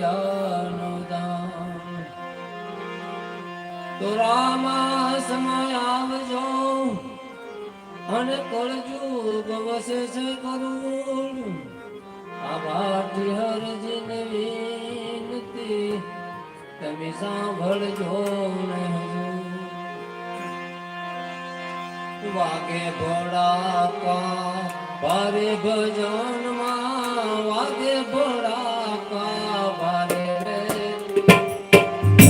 યાનો દાન તો રામા સમય આવજો અને કરજો ગવસે છે કરું આ ભાટી હરજીને વિનતી, તમે સાંભળજો વાગે ભોળા પા ભજન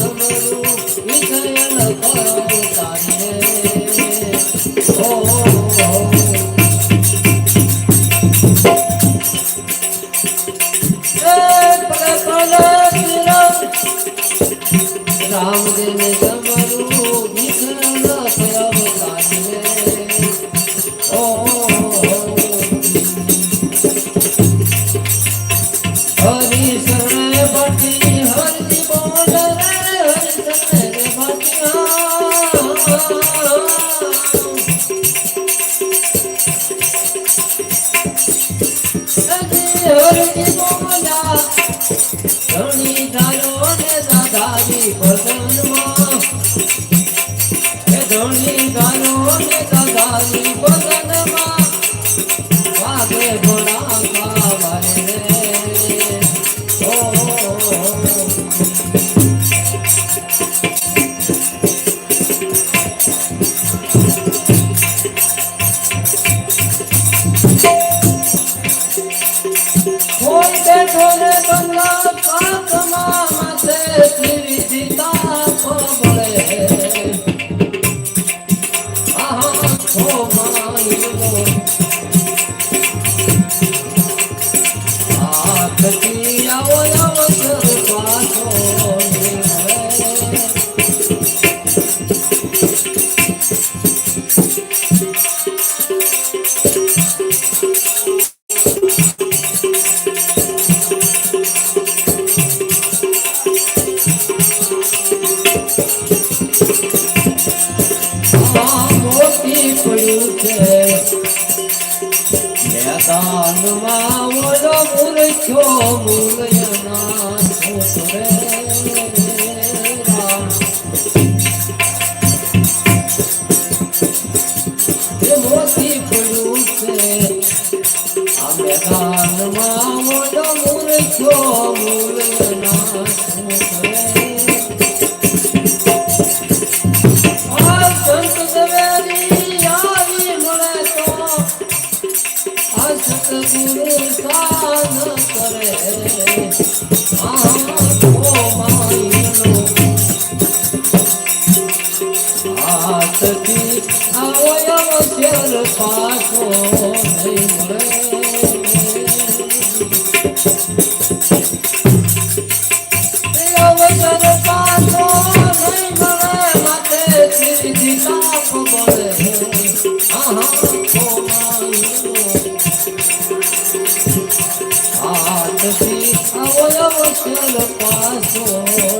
Come on. ধনী গাননে দাদা કાનમાં ઓલો મૂર્ખ્યો મૂર્યના Thank you.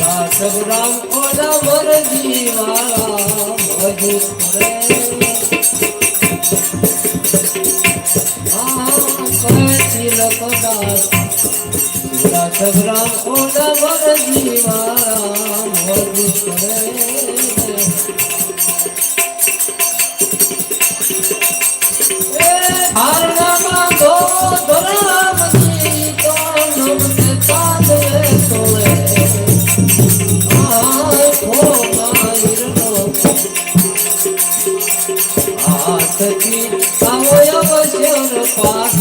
સબરામ ઓલા મર જીવા મજુ કરે સબરામ ઓલા મર જીવા મજુ કરે Fuck.